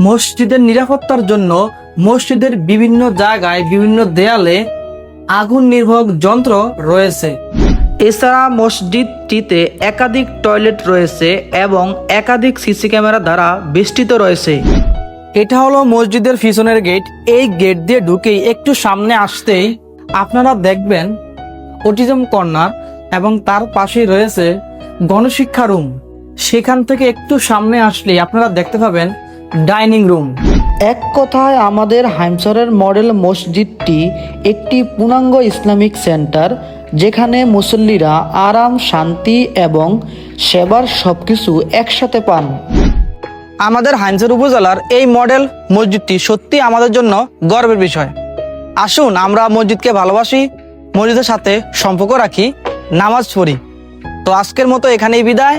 মসজিদের নিরাপত্তার জন্য মসজিদের বিভিন্ন জায়গায়, বিভিন্ন দেয়ালে আগুন নির্বাহক যন্ত্র রয়েছে। এছাড়া মসজিদটিতে একাধিক টয়লেট রয়েছে এবং একাধিক সিসি ক্যামেরা দ্বারা বেষ্টিত রয়েছে। এটা হলো মসজিদের পিছনের গেট এই গেট দিয়ে ঢুকেই একটু সামনে আসতেই আপনারা দেখবেন অটিজম কর্নার এবং তার পাশেই রয়েছে গণশিক্ষা রুম সেখান থেকে একটু সামনে আসলে আপনারা দেখতে পাবেন ডাইনিং রুম। এক কথায় আমাদের হাইমসরের মডেল মসজিদটি একটি পূর্ণাঙ্গ ইসলামিক সেন্টার যেখানে মুসল্লিরা আরাম শান্তি এবং সেবার সবকিছু একসাথে পান। আমাদের হাইনসর উপজেলার এই মডেল মসজিদটি সত্যি আমাদের জন্য গর্বের বিষয়। আসুন আমরা মসজিদকে ভালোবাসি মসজিদের সাথে সম্পর্ক রাখি নামাজ পড়ি। তো আজকের মতো এখানেই বিদায়।